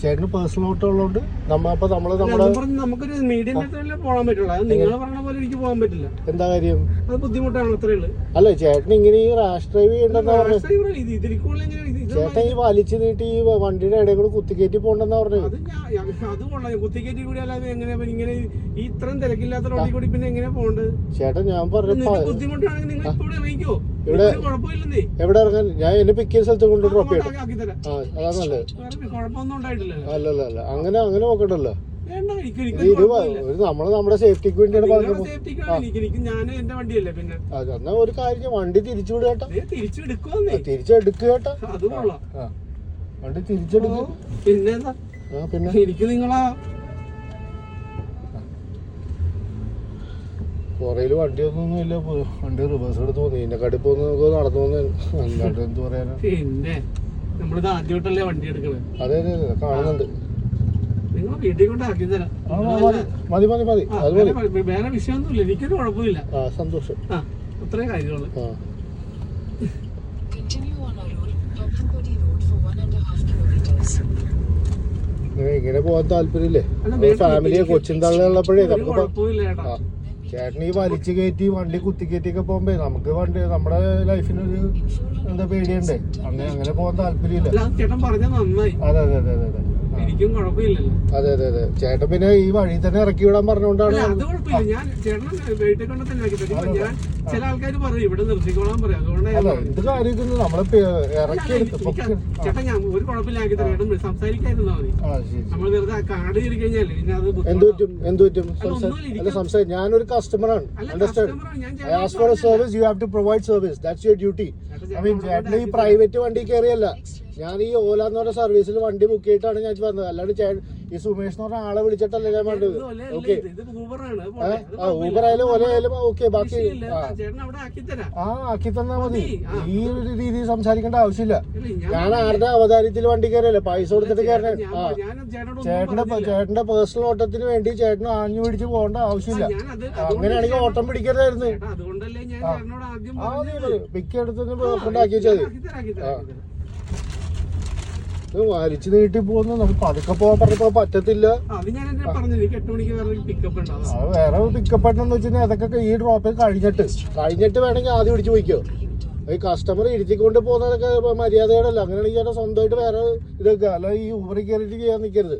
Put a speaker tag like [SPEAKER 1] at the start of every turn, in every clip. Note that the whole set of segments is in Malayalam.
[SPEAKER 1] ചേട്ടന് പേഴ്സണൽ ഓട്ടോ ഉള്ളതുകൊണ്ട് നമ്മ അപ്പൊ നമ്മൾ നമ്മുടെ
[SPEAKER 2] നമുക്കൊരു മീഡിയം പോകാൻ പറ്റുള്ളൂ. നിങ്ങൾ പറഞ്ഞ പോലെ എനിക്ക് പോകാൻ പറ്റില്ല.
[SPEAKER 1] എന്താ കാര്യം?
[SPEAKER 2] അത് ബുദ്ധിമുട്ടാണ് അത്രേ ഉള്ളു.
[SPEAKER 1] അല്ല ചേട്ടൻ ഇങ്ങനെ ഈ റാഷ് ഡ്രൈവ് ചെയ്യണ്ടെന്നാ ചേട്ടൻ ഈ വലിച്ചു നീട്ടി ഈ വണ്ടിയുടെ ഇടയിൽ കൂടെ കുത്തിക്കേറ്റി പോണ്ടെന്നാ പറഞ്ഞത്
[SPEAKER 2] അത് കൊള്ളാം. കുത്തിക്കേറ്റി കൂടി അല്ലാതെ എങ്ങനെ ഇങ്ങനെ ഈ ഇത്രയും തിരക്കില്ലാത്ത റോഡിൽ കൂടി പിന്നെ എങ്ങനെ പോകണ്ട്
[SPEAKER 1] ചേട്ടൻ ഞാൻ പറഞ്ഞ
[SPEAKER 2] ബുദ്ധിമുട്ടാണെങ്കിൽ നിങ്ങൾ ഇവിടെ ഇറങ്ങിക്കോ.
[SPEAKER 1] ഇവിടെ- എവിടെ ഇറങ്ങാൻ? ഞാൻ എന്നെ പിക്ക് ചെയ്ത സ്ഥലത്ത് കൊണ്ട് ഡ്രോപ്പ്
[SPEAKER 2] ആക്കി
[SPEAKER 1] ആ അതാ നല്ലത്.
[SPEAKER 2] വേറെ കുഴപ്പമൊന്നും ഉണ്ടായിട്ടില്ലല്ലോ
[SPEAKER 1] അല്ലല്ല അല്ല അങ്ങനെ അങ്ങനെ നോക്കണ്ടല്ലോ. ഒരു നമ്മൾ നമ്മുടെ സേഫ്റ്റിക്ക് വേണ്ടിയാണ് പറഞ്ഞത്. എന്നാ ഒരു കാര്യം വണ്ടി തിരിച്ചു വിടുക കേട്ടോ.
[SPEAKER 2] ദേ തിരിച്ചെടുക്കുവന്നേ.
[SPEAKER 1] തിരിച്ചെടുക്കുക കേട്ടോ. വണ്ടി തിരിച്ചെടുക്കും.
[SPEAKER 2] പിന്നെ
[SPEAKER 1] പിന്നെ?
[SPEAKER 2] എനിക്ക് നിങ്ങളാ
[SPEAKER 1] പുറയിൽ വണ്ടിയൊന്നും ഇല്ല വണ്ടി റിവേഴ്സ് എടുത്ത് പോകുന്നു ഇതിന്റെ കടുപ്പൊന്നും നമുക്ക് നടന്നു പോകുന്നു അല്ലാണ്ട് എന്ത് പറയാനാ?
[SPEAKER 2] പിന്നെ? നമ്മളിത് ആദ്യമായിട്ടല്ലേ വണ്ടി എടുക്കണത്
[SPEAKER 1] അതെ അതെ അതെ കാണുന്നുണ്ട്.
[SPEAKER 2] നിങ്ങൾ വീട്ടിൽ കൊണ്ട് ആക്കി തരാം.
[SPEAKER 1] മതി മതി അത്
[SPEAKER 2] വേറെ വിഷയമൊന്നുമില്ല. എനിക്കൊരു കുഴപ്പമില്ല.
[SPEAKER 1] ആ സന്തോഷം.
[SPEAKER 2] ആ
[SPEAKER 1] ആ. ഇങ്ങനെ പോവാൻ പോകാൻ താല്പര്യമില്ലേ? ഫാമിലിയെ കൊച്ചിൻ തള്ളുള്ളപ്പോഴേ നമുക്ക്
[SPEAKER 2] കുഴപ്പമില്ല
[SPEAKER 1] ചേട്ടൻ ഈ വലിച്ചു കയറ്റി വണ്ടി കുത്തി കയറ്റിയൊക്കെ പോകുമ്പോ നമുക്ക് വണ്ടി നമ്മുടെ ലൈഫിനൊരു എന്താ പേടിയുണ്ട്. അങ്ങനെ അങ്ങനെ പോകാൻ താല്പര്യമില്ല.
[SPEAKER 2] അതെ
[SPEAKER 1] അതെ അതെ അതെ.
[SPEAKER 2] എനിക്കും കുഴപ്പമില്ലല്ലോ.
[SPEAKER 1] അതെ അതെ അതെ. ചേട്ടൻ പിന്നെ ഈ വഴി തന്നെ ഇറക്കി വിടാൻ പറഞ്ഞുകൊണ്ടാണ്
[SPEAKER 2] അത് കുഴപ്പമില്ല. ഞാൻ ചേട്ടൻ വീട്ടിൽ കൊണ്ട് തന്നെ ആക്കി തരും. ഞാൻ ചില ആൾക്കാർ പറയും ഇവിടെ നിർത്തിക്കോളാൻ പറയും. അതുകൊണ്ടാണ് ഞാൻ
[SPEAKER 1] അല്ല നമ്മളെ ഇറക്കി എടുത്ത്
[SPEAKER 2] ചേട്ടാ ഞാൻ ഒരു കുഴപ്പമില്ല ആക്കി തരാം. ചേട്ടൻ സംസാരിക്കാതിരുന്നാ മതി.
[SPEAKER 1] ആ ശരി
[SPEAKER 2] നമ്മൾ വെറുതെ ആ കാർഡ് കയറി കഴിഞ്ഞാൽ പിന്നെ അത്
[SPEAKER 1] എന്ത്. പറ്റും? എന്ത് പറ്റും?
[SPEAKER 2] അല്ല
[SPEAKER 1] സംസാരിക്കും ഞാനൊരു കസ്റ്റമറാണ്
[SPEAKER 2] അല്ല,
[SPEAKER 1] അണ്ടർസ്റ്റാൻഡ്
[SPEAKER 2] customer ആണ്. ഞാൻ
[SPEAKER 1] I as for a service you have to provide service that's your duty I mean
[SPEAKER 2] ചേട്ടൻ
[SPEAKER 1] ഈ പ്രൈവറ്റ് വണ്ടി കയറിയല്ല. ഞാൻ ഈ ഓല എന്ന് പറഞ്ഞ സർവീസിൽ വണ്ടി ബുക്ക് ചെയ്തിട്ടാണ് ഞാൻ വന്നത്. അല്ലാണ്ട് ഈ സുമേഷ് എന്ന് പറഞ്ഞ ആളെ വിളിച്ചിട്ടല്ല ഞാൻ വേണ്ടത് ഓക്കെ ആ ഊബർ ആയാലും ഓല ആയാലും ഓക്കെ ബാക്കി ആ.
[SPEAKER 2] ആക്കി
[SPEAKER 1] തന്നാ മതി. ഈ ഒരു രീതിയിൽ സംസാരിക്കേണ്ട ആവശ്യമില്ല. ഞാൻ ആരുടെ അവതാരത്തിൽ വണ്ടി കയറിയല്ലേ? പൈസ കൊടുത്തിട്ട് കയറണേ. ആ. ചേട്ടന്റെ ചേട്ടന്റെ പേഴ്സണൽ ഓട്ടത്തിന് വേണ്ടി ചേട്ടന് ആഞ്ഞു പിടിച്ച് പോകേണ്ട ആവശ്യമില്ല. അങ്ങനെയാണെങ്കിൽ ഓട്ടം പിടിക്കരുതായിരുന്നു.
[SPEAKER 2] ആ അതുകൊണ്ടല്ലേ ഞാൻ ചേട്ടനോട് ആദ്യം
[SPEAKER 1] ആ
[SPEAKER 2] പറഞ്ഞത്.
[SPEAKER 1] പിക്ക് എടുത്തൊന്ന്
[SPEAKER 2] ആ,
[SPEAKER 1] കൊണ്ടാക്കി വെച്ചാൽ മതി
[SPEAKER 2] ആക്കി തരാം, ആക്കി തരാം, ആക്കി തരാം.
[SPEAKER 1] ഇത് വലിച്ചു നീട്ടി പോകുന്ന. നമുക്ക് പതുക്കെ പോകാൻ പറഞ്ഞപ്പോ പറ്റത്തില്ല.
[SPEAKER 2] അത് ഞാൻ എട്ട് മണിക്ക് വേറെ പിക്കപ്പ് ഉണ്ടാവും.
[SPEAKER 1] വേറെ പിക്കപ്പ് വെച്ചാൽ അതൊക്കെ ഈ ഡ്രോപ്പ് കഴിഞ്ഞിട്ട് കഴിഞ്ഞിട്ട് വേണമെങ്കിൽ ആദ്യം ഇടിച്ചു പോയിക്കോ. ഈ കസ്റ്റമർ ഇരുത്തിക്കൊണ്ട് പോകുന്നതൊക്കെ മര്യാദകളല്ല അങ്ങനെയാണെങ്കിൽ ചേട്ടാ സ്വന്തമായിട്ട് വേറെ ഇതൊക്കെ അല്ല ഈ ഊബറിൽ കയറിയിട്ട് ചെയ്യാൻ നിൽക്കരുത്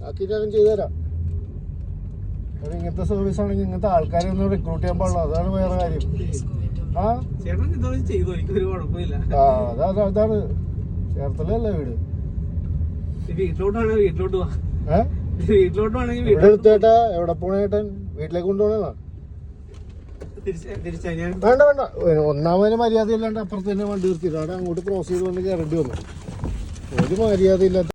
[SPEAKER 1] ബാക്കി ഞാൻ ചെയ്തുതരാം അത് ഇങ്ങനത്തെ സർവീസ് ആണെങ്കിൽ ഇങ്ങനത്തെ ആൾക്കാരെ ഒന്നും റിക്രൂട്ട് ചെയ്യാൻ പാടില്ല. അതാണ് വേറെ കാര്യം. ആ?
[SPEAKER 2] ചേട്ടൻ ഇതോ ചെയ്തു എനിക്കൊരു കുഴപ്പമില്ല.
[SPEAKER 1] ആ അതാ അതാ- അതാണ്. ചേർത്തലല്ലേ വീട്?
[SPEAKER 2] വീട്ടിലോട്ടാണ് വീട്ടിലോട്ട് പോവാ വീട്ടിലോട്ട് വേണമെങ്കിൽ
[SPEAKER 1] എടുത്തേട്ടാ എവിടെ പോണേട്ടൻ വീട്ടിലേക്ക് കൊണ്ടുപോകണേന്നാ? വേണ്ട വേണ്ട. ഒന്നാമതിന് മര്യാദ ഇല്ലാണ്ട് അപ്പുറത്ത് തന്നെ വണ്ടി നിർത്തിയിട്ട് അവിടെ അങ്ങോട്ട് ക്രോസ് ചെയ്ത് വന്ന് കയറേണ്ടി വന്നു. ഒരു മര്യാദ ഇല്ലാത്ത